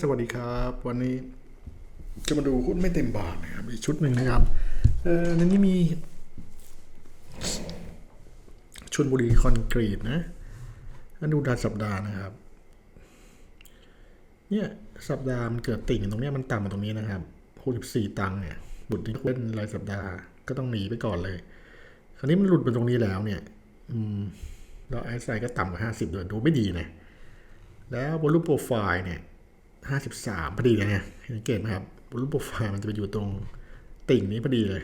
สวัสดีครับ วันนี้จะมาดูหุ้นไม่เต็มบาทนะครับอีกชุดหนึ่งนะครับเออในนี้มีชนบุรีคอนกรีตนะอันดูดานสัปดาห์นะครับ เนี่ยสัปดาห์มันเกิดติ่งตรงนี้มันต่ำมาตรงนี้นะครับ64ตังค์เนี่ยบุตรที่เล่นรายสัปดาห์ก็ต้องหนีไปก่อนเลย คราวนี้มันหลุดไปตรงนี้แล้วเนี่ย อืมแล้วไอซ์ไซก็ต่ำกว่าห้าสิบด้วยดูไม่ดีนะแล้วบนรูปโปรไฟล์เนี่ย ห้าสิบสามพอดีเลยเนี่ยสังเกตไหมครับรูปโปรไฟล์มันจะไปอยู่ตรงติ่งนี้พอดีเลย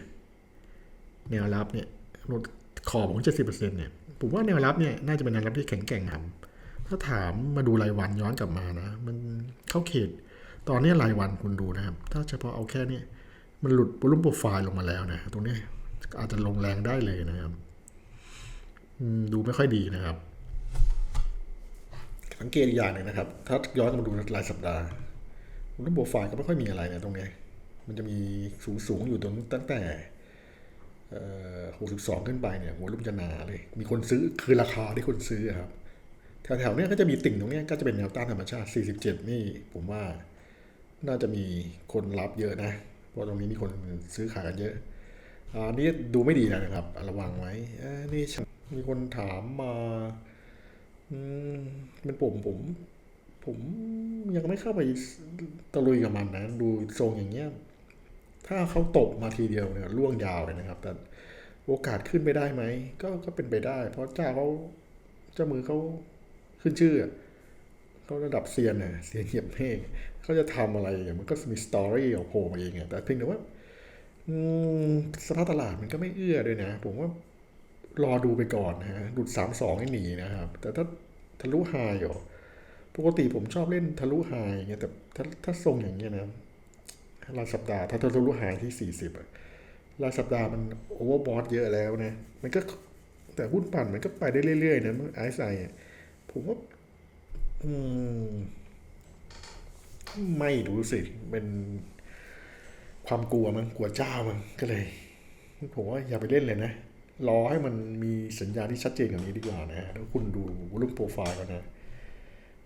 แนวรับเนี่ยลดขอบของเจ็ดสิบเปอร์เซ็นต์เนี่ยผมว่าแนวรับเนี่ยน่าจะเป็นแนวรับที่แข็งแกร่งครับถ้าถามมาดูรายวันย้อนกลับมานะ มันเข้าเขต ตอนนี้รายวันคุณดูนะครับ ถ้าเฉพาะเอาแค่นี้มันหลุดบนรูปโปรไฟล์ลงมาแล้วนะ ตรงนี้อาจจะลงแรงได้เลยนะครับดูไม่ค่อยดีนะครับ สังเกตอีกอย่างหนึ่งนะครับ ถ้าย้อนมาดูรายสัปดาห์รูปโปรไฟล์ก็ไม่ค่อยมีอะไรนะตรงนี้ มันจะมีสูงสูงอยู่ตรงตั้งแต่หกสิบสองขึ้นไปเนี่ยหัวรูปจะหนาเลย มีคนซื้อคือราคาที่คนซื้อครับ แถวๆนี้ก็จะมีติ่งตรงนี้ก็จะเป็นแนวต้านธรรมชาติ 47 นี่ผมว่าน่าจะมีคนรับเยอะนะ เพราะตรงนี้มีคนซื้อขายกันเยอะอันนี้ดูไม่ดีนะครับ ระวังไว้นี่มีคนถามมา อืมเป็นผมผม ผมยังไม่เข้าไปตะลุยกับมันนะ ดูทรงอย่างเงี้ย ถ้าเขาตกมาทีเดียวเนี่ยล่วงยาวเลยนะครับ แต่โอกาสขึ้นไปได้ไหมก็ก็เป็นไปได้ เพราะเจ้าเขาเจ้ามือเขาขึ้นชื่อเขาระดับเซียนน่ะเซียนเหยียบเมฆเขาจะทำอะไรอย่างมันก็มีสตอรี่ของโผล่มาเองอะแต่เพียงแต่ว่าสภาพตลาดมันก็ไม่เอื้อด้วยนะ ผมว่า รอดูไปก่อนนะฮะหลุดสามสองให้หนีนะครับ แต่ถ้าทะลุไฮเหรอปกติผมชอบเล่นทะลุไฮอย่างเงี้ยแต่ถ้าถ้าทรงอย่างเงี้ยนะรายสัปดาห์ถ้าทะลุไฮที่สี่สิบอะรายสัปดาห์มันโอเวอร์บอทเยอะแล้วนะ มันก็แต่หุ้นปั่นมันก็ไปได้เรื่อยๆนะไอซ์ไซอะผมว่าอืมไม่รู้สิเป็นความกลัวมั้งกลัวเจ้ามั้งก็เลย ผมว่าอย่าไปเล่นเลยนะ รอให้มันมีสัญญาณที่ชัดเจนกว่านี้ดีกว่านะฮะแล้วคุณดูรูปโปรไฟล์ก่อนนะ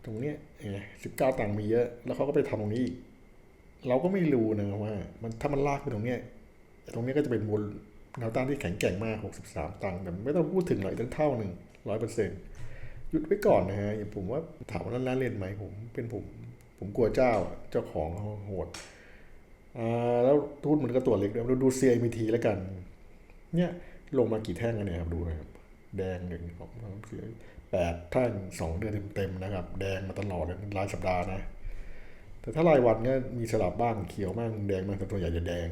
ตรงเนี้ยสิบเก้าตังมีเยอะ แล้วเขาก็ไปทำตรงนี้อีก เราก็ไม่รู้นะว่า มันถ้ามันลากไปตรงเนี้ย ตรงเนี้ยก็จะเป็นวนแนวต้านที่แข็งแกร่งมากหกสิบสามตังค์แต่ไม่ต้องพูดถึงหรอกอีกตั้งเท่าหนึ่งร้อยเปอร์เซ็นต์หยุดไว้ก่อนนะฮะอย่าผมว่าถามว่าน่าเล่นไหมผม เป็นผม ผมกลัวเจ้าเจ้าของเขาโหดอ่าแล้วทุนมันก็ตัวเล็กด้วยเราดู CIMT แล้วกัน เนี่ย ลงมากี่แท่งกันเนี่ยครับดูนะครับ แดงหนึ่งสองสามสี่แปดแท่งสองเดือนเต็มๆนะครับ แดงมาตลอดเลยรายสัปดาห์นะ แต่ถ้ารายวันก็มีสลับบ้างเขียวบ้างแดงบ้างแต่ตัวใหญ่จะแดง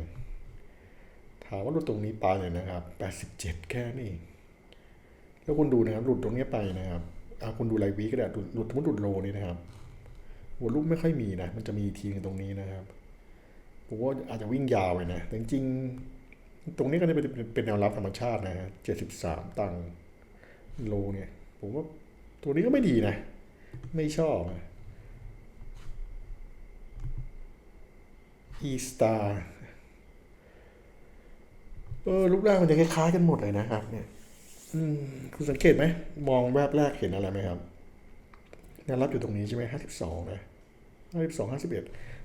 ถามว่าหลุดตรงนี้ไปเลยนะครับแปดสิบเจ็ดแค่นี้ แล้วคุณดูนะครับหลุดตรงนี้ไปนะครับอาคุณดูรายวีก็ได้หลุดสมมติหลุดโลนี่นะครับหัวรูปไม่ค่อยมีนะ มันจะมีทีนึงตรงนี้นะครับผมว่าอาจจะวิ่งยาวเลยนะแต่จริง ตรงนี้ก็จะเป็นเป็นแนวรับธรรมชาตินะฮะเจ็ดสิบสามตังโลเนี่ย ผมว่าตัวนี้ก็ไม่ดีนะ ไม่ชอบนะ e star เออรูปร่างมันจะคล้ายๆกันหมดเลยนะครับ เนี่ย อืมคุณสังเกตไหม มองแวบแรกเห็นอะไรไหมครับแนวรับอยู่ตรงนี้ใช่ไหมห้าสิบสองนะห้าสิบสองห้าสิบเอ็ด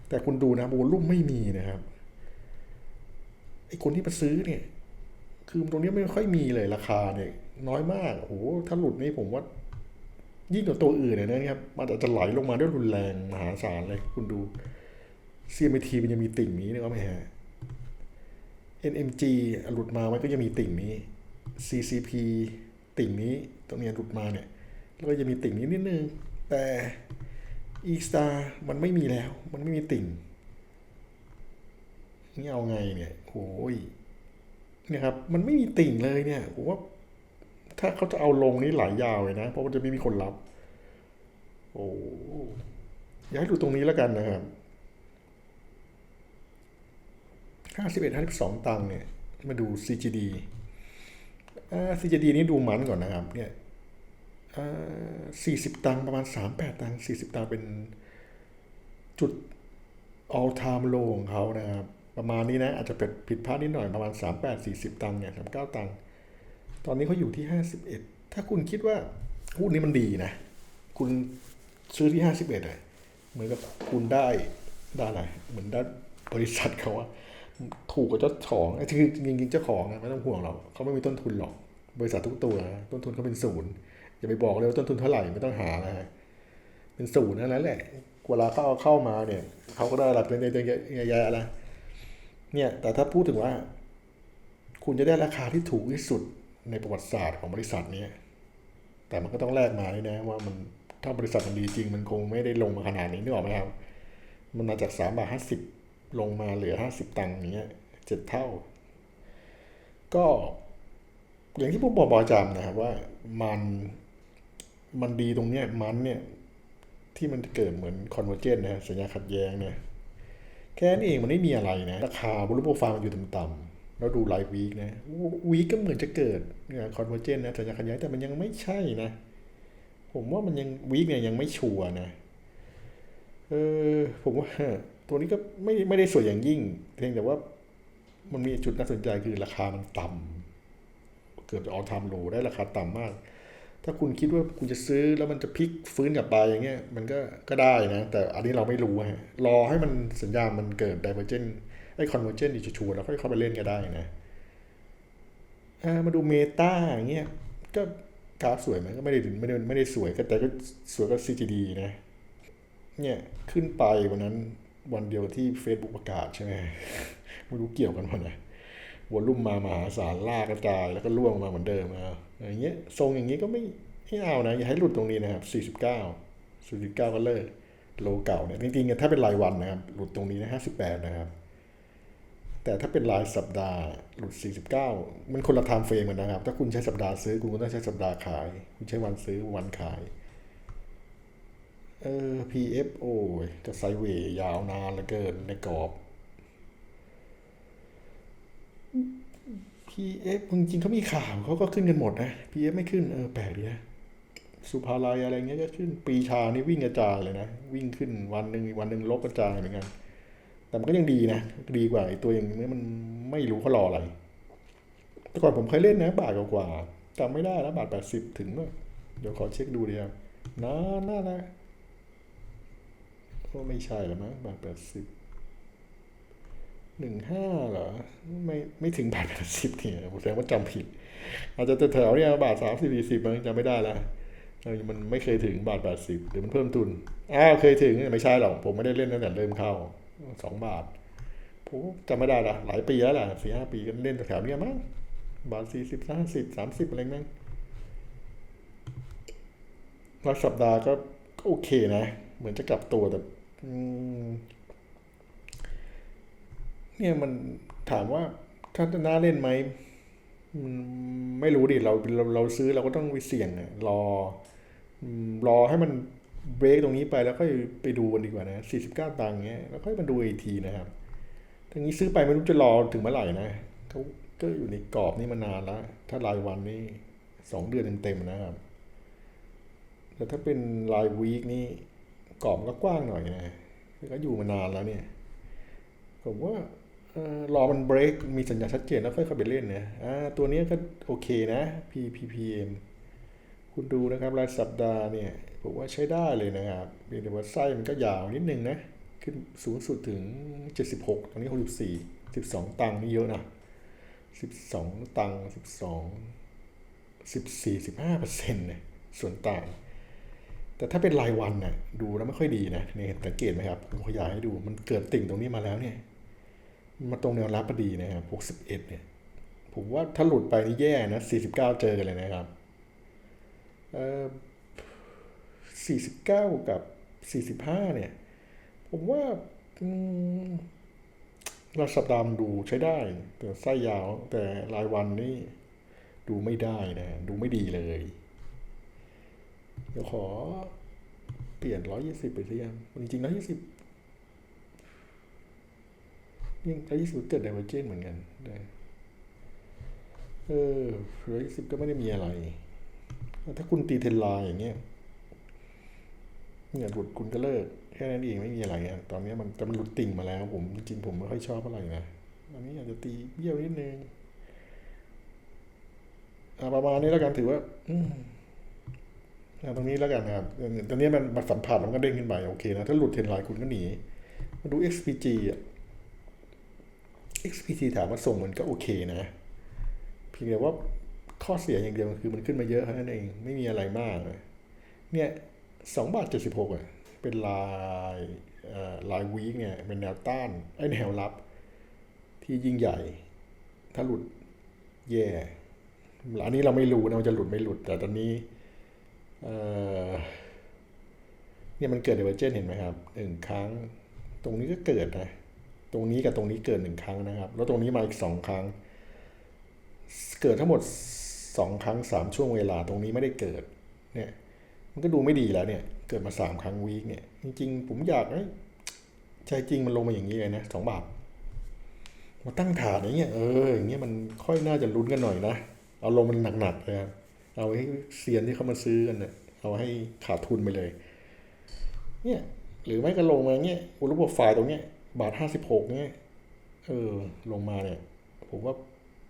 แต่คุณดูนะโวลุ่มไม่มีนะครับ ไอ้คนที่มาซื้อเนี่ย คือตรงนี้ไม่ค่อยมีเลยราคาเนี่ย น้อยมากโอ้โหถ้าหลุดนี่ผมว่า ยิ่งกว่าตัวอื่นเลยนะครับ มันอาจจะไหลลงมาด้วยรุนแรงมหาศาลเลย คุณดู CMT มันยังมีติ่งนี้นะครับไหมฮะ NMG หลุดมามันก็ยังมีติ่งนี้ CCP ติ่งนี้ตรงนี้หลุดมาเนี่ย แล้วก็จะมีติ่งนี้นิดนึง แต่ e star มันไม่มีแล้ว มันไม่มีติ่ง นี่เอาไงเนี่ยโอ้ยเนี่ยครับ มันไม่มีติ่งเลยเนี่ยผมว่า ถ้าเขาจะเอาลงนี่หลายยาวเลยนะ เพราะมันจะไม่มีคนรับ โอ้อยากให้ดูตรงนี้แล้วกันนะครับห้าสิบเอ็ดห้าสิบสองตังค์เนี่ย มาดู CGD อ่า CGD นี้ดูมันก่อนนะครับ เนี่ยสี่สิบตังค์ประมาณสามแปดตังค์สี่สิบตังค์เป็นจุด all time low ของเขานะครับ ประมาณนี้นะ อาจจะเป็นผิดพลาดนิดหน่อยประมาณสามแปดสี่สิบตังค์เนี่ยสามเก้าตังค์ตอนนี้เขาอยู่ที่ห้าสิบเอ็ดถ้าคุณคิดว่าหุ้นนี้มันดีนะ คุณซื้อที่ห้าสิบเอ็ดอะเหมือนกับคุณได้ได้อะไรเหมือนได้บริษัทเขาอะถูกกับเจ้าของไอ้คือจริงๆเจ้าของอะไม่ต้องห่วงหรอกเขาไม่มีต้นทุนหรอก บริษัททุกตัว ต้นทุนเขาเป็นศูนย์อย่าไปบอกเลยว่าต้นทุนเท่าไหร่ไม่ต้องหานะฮะเป็นศูนย์นั่นแหละเวลาเขาเอาเข้ามาเนี่ยเขาก็ได้รับเป็นเยอะๆอะไร เนี่ยแต่ถ้าพูดถึงว่า คุณจะได้ราคาที่ถูกที่สุดในประวัติศาสตร์ของบริษัทนี้แต่มันก็ต้องแลกมาด้วยนะว่ามันถ้าบริษัทมันดีจริง มันคงไม่ได้ลงมาขนาดนี้นึกออกไหมครับ มันมาจากสามบาทห้าสิบลงมาเหลือห้าสิบตังค์อย่างเงี้ยเจ็ดเท่า ก็ อย่างที่ผมบอกประจำนะครับว่ามันมันดีตรงเนี้ยมันเนี่ย ที่มันเกิดเหมือนคอนเวอร์เจนนะสัญญาขัดแย้งเนี่ย แค่นั้นเองมันไม่มีอะไรนะ ราคาบรูโปรไฟล์มันอยู่ต่ำๆแล้วดูรายวีคนะวีคก็เหมือนจะเกิดคอนเวอร์เจนนะสัญญาขัดแย้งแต่มันยังไม่ใช่นะ ผมว่ามันยังวีคเนี่ยยังไม่ชัวร์นะเออผมว่าตัวนี้ก็ไม่ไม่ได้สวยอย่างยิ่ง เพียงแต่ว่ามันมีจุดน่าสนใจคือราคามันต่ำเกือบจะออทามโลได้ราคาต่ำมาก ถ้าคุณคิดว่าคุณจะซื้อแล้วมันจะพลิกฟื้นกลับไปอย่างเงี้ยมันก็ก็ได้นะ แต่อันนี้เราไม่รู้ฮะรอให้มันสัญญาณมันเกิด divergent ไอ้ convergent ดิชัวร์แล้วค่อยเข้าไปเล่นก็ได้นะอ่ามาดูเมตาอย่างเงี้ยก็กราฟสวยไหมก็ไม่ได้ไม่ได้ไม่ได้สวยแต่ก็สวยก็ CGD นะเนี่ยขึ้นไปวันนั้นวันเดียวที่ Facebook ประกาศใช่ไหมไม่รู้เกี่ยวกันวันไหนวอลุ่มมา มหาศาลลากกระจายแล้วก็ล่วงมาเหมือนเดิมนะ อย่างเงี้ยทรงอย่างงี้ก็ไม่ไม่เอานะ อย่าให้หลุดตรงนี้นะครับ 49 49 ก็เลิกโลเก่าเนี่ยจริงๆถ้าเป็นรายวันนะครับหลุดตรงนี้นะ58 นะครับ แต่ถ้าเป็นรายสัปดาห์หลุด 49 มันคนละไทม์เฟรมกันนะครับ ถ้าคุณใช้สัปดาห์ซื้อคุณก็ต้องใช้สัปดาห์ขาย คุณใช้วันซื้อวันขายเออ PFO ก็ไซเวยยาวนานเหลือเกินในกรอบ PF จริงๆเขามีข่าวเขาก็ขึ้นกันหมดนะ PF ไม่ขึ้นเออแปลกดีนะสุภาลัยอะไรเงี้ยก็ขึ้นปีชานี่วิ่งกระจายเลยนะ วิ่งขึ้นวันหนึ่งวันหนึ่งลบกระจายเหมือนกัน แต่มันก็ยังดีนะ ดีกว่าไอ้ตัวอย่างนี้มันไม่รู้เขารออะไร แต่ก่อนผมเคยเล่นนะ บาทกว่าจำไม่ได้แล้วบาทแปดสิบถึงเดี๋ยวขอเช็คดูเดีครับนานน่านะก็ไม่ใช่หรอมั้งบาทแปดสิบ หนึ่งห้าเหรอ ไม่ไม่ถึงบาทแปดสิบเนี่ยผมแสดงว่าจำผิด อาจจะแถวเนี่ยบาทสามสิบสี่สิบมันจำไม่ได้ละมันไม่เคยถึงบาทแปดสิบหรือมันเพิ่มทุนอ้าวเคยถึงไม่ใช่หรอก ผมไม่ได้เล่นตั้งแต่เริ่มเข้าสองบาทผมจำไม่ได้ละหลายปีแล้วแหละสี่ห้าปีก็เล่นแถวเนี้ยมั้งบาทสี่สิบห้าสิบสามสิบอะไรมั้งรายสัปดาห์ก็โอเคนะ เหมือนจะกลับตัวแต่ เนี่ยมันถามว่าถ้าจะน่าเล่นไหมไม่รู้ดิเราเราเราซื้อเราก็ต้องไปเสี่ยงรอรอให้มันเบรกตรงนี้ไปแล้วค่อยไปดูกันดีกว่านะสี่สิบเก้าตังค์เงี้ยแล้วค่อยมาดูอีกทีนะครับทางนี้ซื้อไปไม่รู้จะรอถึงเมื่อไหร่นะเขาก็อยู่ในกรอบนี้มานานแล้ว ถ้ารายวันนี่สองเดือนเต็มๆนะครับ แต่ถ้าเป็นรายวีคนี่กรอบก็กว้างหน่อยนะก็อยู่มานานแล้วเนี่ย ผมว่า รอมันเบรกมีสัญญาชัดเจนแล้วค่อยเข้าไปเล่นนะตัวนี้ก็โอเคนะ PPPM คุณดูนะครับรายสัปดาห์เนี่ยผมว่าใช้ได้เลยนะครับเพียงแต่ว่าไส้มันก็ยาวนิดนึงนะ ขึ้นสูงสุดถึง 76 ตอนนี้ 64 12 ตังค์นี่เยอะนะ 12 ตังค์ 12 14 15เปอร์เซ็นต์เนี่ยส่วนต่าง แต่ถ้าเป็นรายวันน่ะดูแล้วไม่ค่อยดีนะนี่สังเกตไหมครับผมขยายให้ดูมันเกิดติ่งตรงนี้มาแล้วเนี่ย มาตรงแนวรับพอดีนะครับ61เนี่ย ผมว่าถ้าหลุดไปนี่แย่นะ49เจอกันเลยนะครับ เอ่อ49กับ45เนี่ย ผมว่าเราสัปดาห์ดูใช้ได้ แต่ไส้ยาวแต่รายวันนี่ดูไม่ได้นะ ดูไม่ดีเลย เดี๋ยวขอเปลี่ยน120ไปสิครับจริงๆ120ยิ่ งร้อยยี่สิบเกิดไดเวอร์เจนเหมือนกันเออร้อยยี่สิบก็ไม่ได้มีอะไร ถ้าคุณตีเทนไลน์อย่างเงี้ยเนี่ยหลุดคุณก็เลิกแค่นั้นเองไม่มีอะไรอะตอนนี้มันแต่มันหลุดติ่งมาแล้ว ผมจริงผมไม่ค่อยชอบอะไรนะอันนี้อาจจะตีเบี้ยวนิดนึงประมาณนี้แล้วกันถือว่าเอาตรงนี้แล้วกันนะครับตอนนี้มันมันสัมผัสมันก็เด้งขึ้นไปโอเคนะถ้าหลุดเทนไลน์คุณก็หนีมาดู XPG อะ XPG ถามว่าส่งมันก็โอเคนะเพียงแต่ว่าข้อเสียอย่างเดียวคือมันขึ้นมาเยอะเท่านั้นเองไม่มีอะไรมากเลยเนี่ยสองบาทเจ็ดสิบหกอะเป็นลายลายวีคเนี่ยเป็นแนวต้านไอ้แนวรับ ที่ยิ่งใหญ่ ถ้าหลุดแย่อันนี้เราไม่รู้นะว่าจะหลุดไม่หลุด แต่ตอนนี้เอ่อเนี่ยมันเกิดเดเวอร์เจนเห็นไหมครับหนึ่งครั้ง ตรงนี้ก็เกิดนะ ตรงนี้กับตรงนี้เกิดหนึ่งครั้งนะครับ แล้วตรงนี้มาอีกสองครั้ง เกิดทั้งหมดสองครั้งสามช่วงเวลาตรงนี้ไม่ได้เกิดเนี่ยมันก็ดูไม่ดีแล้วเนี่ยเกิดมาสามครั้งวีคเนี่ยจริงๆ ผมอยากให้ใจจริงมันลงมาอย่างนี้เลยนะสองบาทมาตั้งฐานอย่างเงี้ยเอออย่างเงี้ยมันค่อยน่าจะลุ้นกันหน่อยนะเอาลงมันหนักๆเลยครับเอาให้เซียนที่เขามาซื้อกันเนี่ยเอาให้ขาดทุนไปเลย เนี่ยหรือไม่ก็ลงมาเงี้ยอุลุบไฟตรงเนี้ย บาทห้าสิบหกเงี้ยเออ ลงมาเนี่ย ผมว่า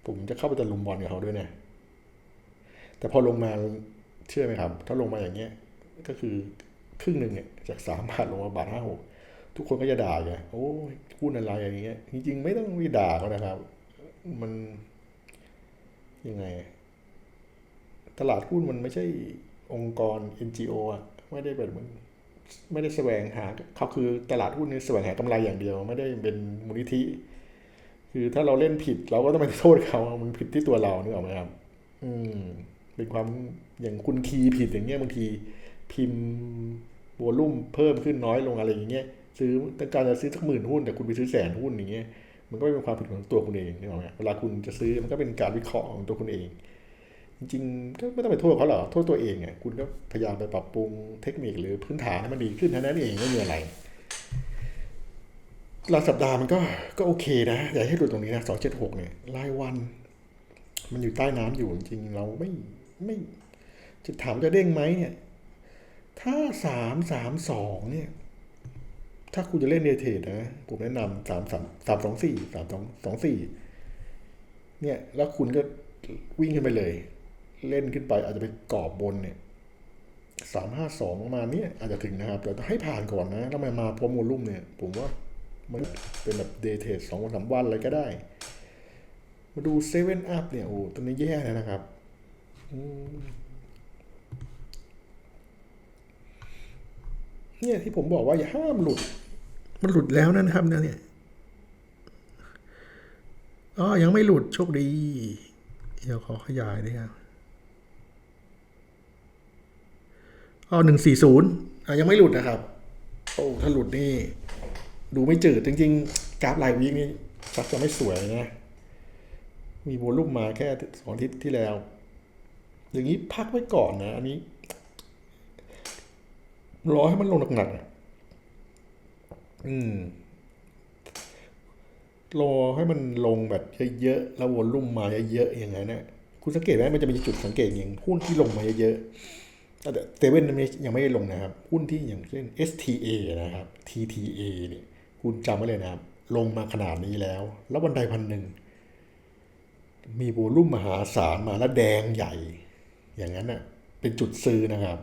ผมจะเข้าไปตะลุมบอลกับเขาด้วยเนี่ย แต่พอลงมาเชื่อไหมครับ ถ้าลงมาอย่างเงี้ย ก็คือครึ่งหนึ่งเนี่ยจากสามบาทลงมาบาทห้าหกทุกคนก็จะด่าไงโอ้ยหุ้นอะไรอย่างเงี้ย จริง ๆ ไม่ต้องไปด่าเขานะครับ มันยังไง ตลาดหุ้นมันไม่ใช่องค์กร NGO อะไม่ได้แบบมัน ไม่ได้แสวงหาเขาคือตลาดหุ้นนี่แสวงหากำไรอย่างเดียว ไม่ได้เป็นมูลนิธิ คือถ้าเราเล่นผิด เราก็ต้องไปโทษเขามันผิดที่ตัวเรานึกออกไหมครับ อืม เป็นความอย่างคุณคีย์ผิดอย่างเงี้ยบางทีพิมพ์วอลุ่มเพิ่มขึ้นน้อยลงอะไรอย่างเงี้ยซื้อต้องการจะซื้อสักหมื่นหุ้นแต่คุณไปซื้อแสนหุ้นอย่างเงี้ยมันก็เป็นความผิดของตัวคุณเองนึกออกไหมเวลาคุณจะซื้อมันก็เป็นการวิเคราะห์ของตัวคุณเอง จริงๆก็ไม่ต้องไปโทษเขาหรอกโทษตัวเองอะคุณก็พยายามไปปรับปรุงเทคนิคหรือพื้นฐานให้มันดีขึ้นเท่านั้นเองไม่มีอะไรรายสัปดาห์มันก็ก็โอเคนะ อย่าให้ดูตรงนี้นะสองเจ็ดหกเนี่ยรายวัน มันอยู่ใต้น้ำอยู่จริงเราไม่ไม่จะถามจะเด้งไหมเนี่ย ถ้าสามสามสองเนี่ย ถ้าคุณจะเล่นเดย์เทดนะผมแนะนำสามสามสามสองสี่สามสองสองสี่เนี่ย แล้วคุณก็วิ่งขึ้นไปเลย เล่นขึ้นไปอาจจะไปกรอบบนเนี่ยสามห้าสองมาเนี่ยอาจจะถึงนะครับแต่ให้ผ่านก่อนนะแล้วมามาพร้อมโวลุ่มเนี่ย ผมว่ามันเป็นแบบเดย์เทรดสองวันสามวันอะไรก็ได้ มาดูเซเว่นอัพเนี่ย โอ้ตัวนี้แย่เลยนะครับเนี่ยที่ผมบอกว่าอย่าห้ามหลุด มันหลุดแล้วนะครับเนี่ยอ๋อยังไม่หลุดโชคดี เดี๋ยวขอขยายด้วยครับ อ๋อหนึ่งสี่ศูนย์ยังไม่หลุดนะครับ โอ้ถ้าหลุดนี่ ดูไม่จืดจริงๆ กราฟรายวีคนี่ชักจะไม่สวยนะมีโวลุ่มมาแค่สองทิตที่แล้ว อย่างนี้พักไว้ก่อนนะ อันนี้รอให้มันลงหนักๆอืมรอให้มันลงแบบเยอะๆแล้ววนลุ่มมาเยอะๆอย่างนั้นนะคุณสังเกตไหมมันจะมีจุดสังเกตอย่างหุ้นที่ลงมาเยอะๆ แต่เซเว่นยังไม่ได้ลงนะครับ หุ้นที่อย่างเช่น STA นะครับ TTA เนี่ยคุณจำไว้เลยนะครับ ลงมาขนาดนี้แล้ว แล้วบันไดพันหนึ่ง มีโวลุ่มมหาศาลมาแล้วแดงใหญ่ อย่างนั้นน่ะเป็นจุดซื้อนะครับ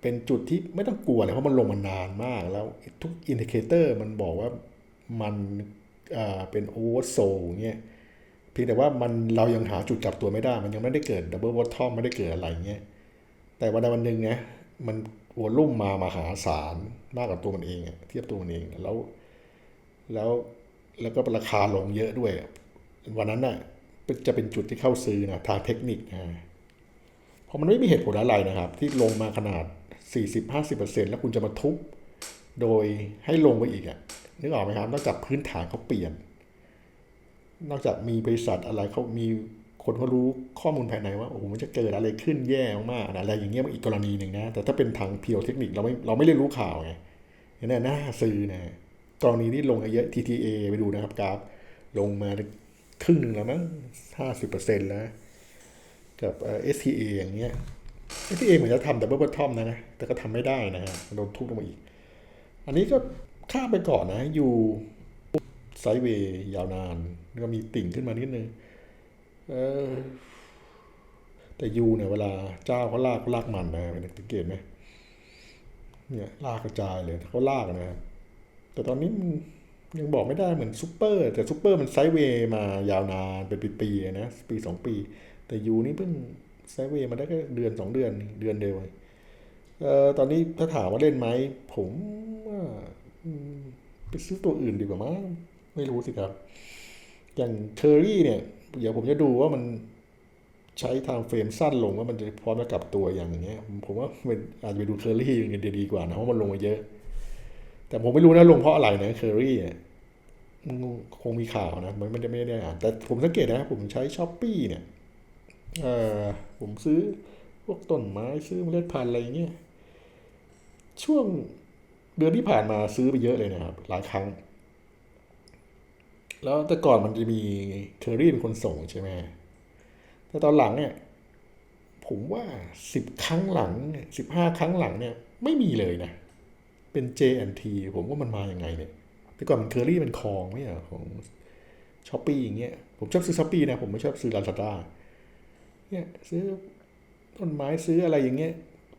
เป็นจุดที่ไม่ต้องกลัวเลยเพราะมันลงมานานมากแล้วทุกอินดิเคเตอร์มันบอกว่ามันเอ่อเป็นโอเวอร์โซเงี้ย เพียงแต่ว่ามันเรายังหาจุดจับตัวไม่ได้ มันยังไม่ได้เกิดดับเบิลวอททอมไม่ได้เกิดอะไรเงี้ยแต่วันใดวันหนึ่งเนี่ยมันวอลุ่มมามาหาศาลมากกว่าตัวมันเองเทียบตัวมันเองแล้วแล้วแล้วก็ราคาลงเยอะด้วย วันนั้นน่ะจะเป็นจุดที่เข้าซื้อนะทางเทคนิคนะเพราะมันไม่มีเหตุผลอะไรนะครับ ที่ลงมาขนาด 40-50%แล้วคุณจะมาทุบ โดยให้ลงไปอีกอะนึกออกไหมครับนอกจากพื้นฐานเขาเปลี่ยน นอกจากมีบริษัทอะไรเขามีคนเขารู้ข้อมูลภายในว่าโอ้โหมันจะเกิดอะไรขึ้นแย่มากนะอะไรอย่างเงี้ยมันอีกกรณีหนึ่งนะ แต่ถ้าเป็นทางเพียวเทคนิคเราไม่เราไม่ได้รู้ข่าวไงนี่ยน่าซื้อนะกรณีที่ลงเยอะ TTA ไปดูนะครับกราฟลงมาครึ่งหนึ่งแล้วมั้งห้าสิบเปอร์เซ็นต์แล้ว กับเอ่อ STA อย่างเงี้ย STA เหมือนจะทำแต่เบิลทอมนะนะ แต่ก็ทำไม่ได้นะฮะโดนทุบลงมาอีก อันนี้ก็ข้ามไปก่อนนะอยู่ ไซด์เวย์ยาวนาน แล้วก็มีติ่งขึ้นมานิดนึงเออแต่ยูเนี่ยเวลาเจ้าเขาลากเขาลากมันนะเป็นสังเกตไหมเนี่ยลากกระจายเลยเขาลากนะครับแต่ตอนนี้มันยังบอกไม่ได้เหมือนซูเปอร์ แต่ซูเปอร์มันไซด์เวย์มายาวนานเป็นปีๆนะปีสองปี แต่ยูนี่เพิ่งไซด์เวย์มาได้แค่เดือนสองเดือนเดือนเดียวเองเอ่อตอนนี้ถ้าถามว่าเล่นไหมผมว่าอืมไปซื้อตัวอื่นดีกว่ามั้ง ไม่รู้สิครับ อย่างเคอรี่เนี่ย เดี๋ยวผมจะดูว่ามันใช้ทม์เฟรมสั้นลงว่ามันจะพร้อมจะกลับตัวอย่างเงี้ย ผมว่ามันอาจจะไปดูเคอรี่กันจะดีกว่านะเพราะมันลงมาเยอะ แต่ผมไม่รู้นะลงเพราะอะไรนะเคอรี่เนี่ยคงมีข่าวนะมันไม่ได้ไม่ได้อ่านแต่ผมสังเกตนะ ผมใช้ช้อปปี้เนี่ยเออผมซื้อพวกต้นไม้ซื้อเมล็ดพันธุ์อะไรเงี้ยช่วงเดือนที่ผ่านมาซื้อไปเยอะเลยนะครับ หลายครั้ง แล้วแต่ก่อนมันจะมีเคอรี่เป็นคนส่งใช่ไหมแต่ตอนหลังเนี่ย ผมว่าสิบครั้งหลังสิบห้าครั้งหลังเนี่ย ไม่มีเลยนะ เป็น J&T ผมว่ามันมาอย่างไงเนี่ย แต่ก่อนมันเคอรี่เป็นคลองไม่ใช่ของช้อปปี้อย่างเงี้ย ผมชอบซื้อช้อปปี้นะ ผมไม่ชอบซื้อลาซาด้าเนี่ยซื้อต้นไม้ซื้ออะไรอย่างเงี้ย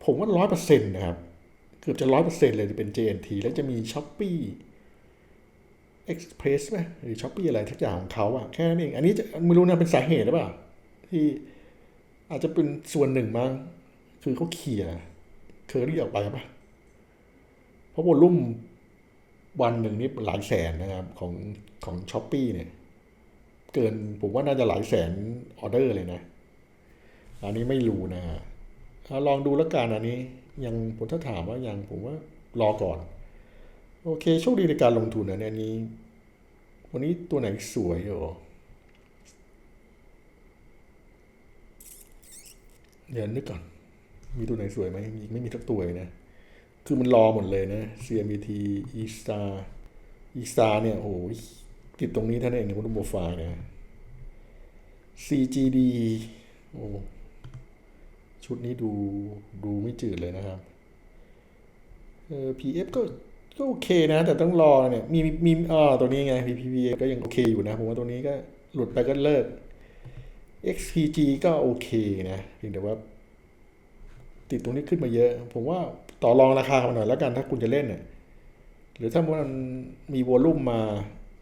ผมว่าร้อยเปอร์เซ็นต์นะครับ เกือบจะร้อยเปอร์เซ็นต์เลยจะเป็น JNT แล้วจะมีช้อปปี้ เอ็กซ์เพรสไหมหรือช้อปปี้อะไรทักอย่างของเขาอะแค่นั้นเอง อันนี้จะไม่รู้นะเป็นสาเหตุหรือเปล่า ที่อาจจะเป็นส่วนหนึ่งมั้งคือเขาเขี่ยเคอรี่ออกไปปะเพราะวอลลุ่มวันหนึ่งนี่หลายแสนนะครับของของช้อปปี้เนี่ย เกินผมว่าน่าจะหลายแสนออเดอร์เลยนะ อันนี้ไม่รู้นะลองดูแล้วกันอันนี้ ยังผมถ้าถามว่ายังผมว่ารอก่อน โอเคโชคดีในการลงทุนนะเนี่ยนี้ วันนี้ตัวไหนสวยเหรอเดี๋ยวนึกก่อน มีตัวไหนสวยไหมมีไม่มีทักตัวเลยนะ คือมันรอหมดเลยนะ CMBT e star e star เนี่ยโอ้ยติดตรงนี้ท่านั้นเองนะคุณโปรไฟล์นะ CGD โอ้ชุดนี้ดูดูไม่จืดเลยนะครับเออ PF ก็ ก็โอเคนะ แต่ต้องรอเนี่ยมีมีอ่าตัวนี้ไง PPV ก็ยังโอเคอยู่นะผมว่าตัวนี้ก็หลุดไปก็เลิก XPG ก็โอเคนะเพียงแต่ว่า ติดตรงนี้ขึ้นมาเยอะ ผมว่าต่อรองราคามาหน่อยแล้วกันถ้าคุณจะเล่นเนี่ยหรือถ้ามันมีวอลลุ่มมา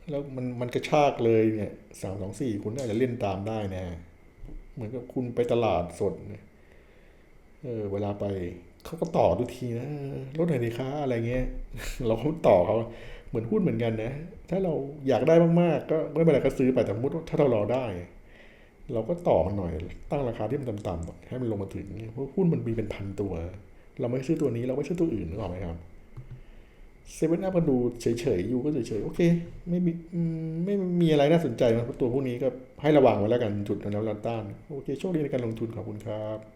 แล้วมันมันกระชากเลยเนี่ยสามสองสี่คุณอาจจะเล่นตามได้นะ เหมือนกับคุณไปตลาดสดเนี่ยเออเวลาไป เขาก็ต่อทุกทีนะลดหน่อยดีค้าอะไรเงี้ย เราก็ต่อเขาเหมือนหุ้นเหมือนกันนะ ถ้าเราอยากได้มากๆ ก็ไม่เป็นไรก็ซื้อไปแต่สมมติว่าถ้าเรารอได้ เราก็ต่อมันหน่อยตั้งราคาที่มันต่ำๆหน่อยให้มันลงมาถึงเพราะหุ้นมันมีเป็นพันตัว เราไม่ซื้อตัวนี้เราไม่ซื้อตัวอื่นนึกออกไหมครับเซเว่นอัพก็ดูเฉยๆอยู่ก็เฉยๆโอเค ไม่มีไม่มีอะไรน่าสนใจนะเพราะตัวพวกนี้ก็ให้ระวังไว้แล้วกันจุดแนวรับต้าน โอเค โชคดีในการลงทุนขอบคุณครับ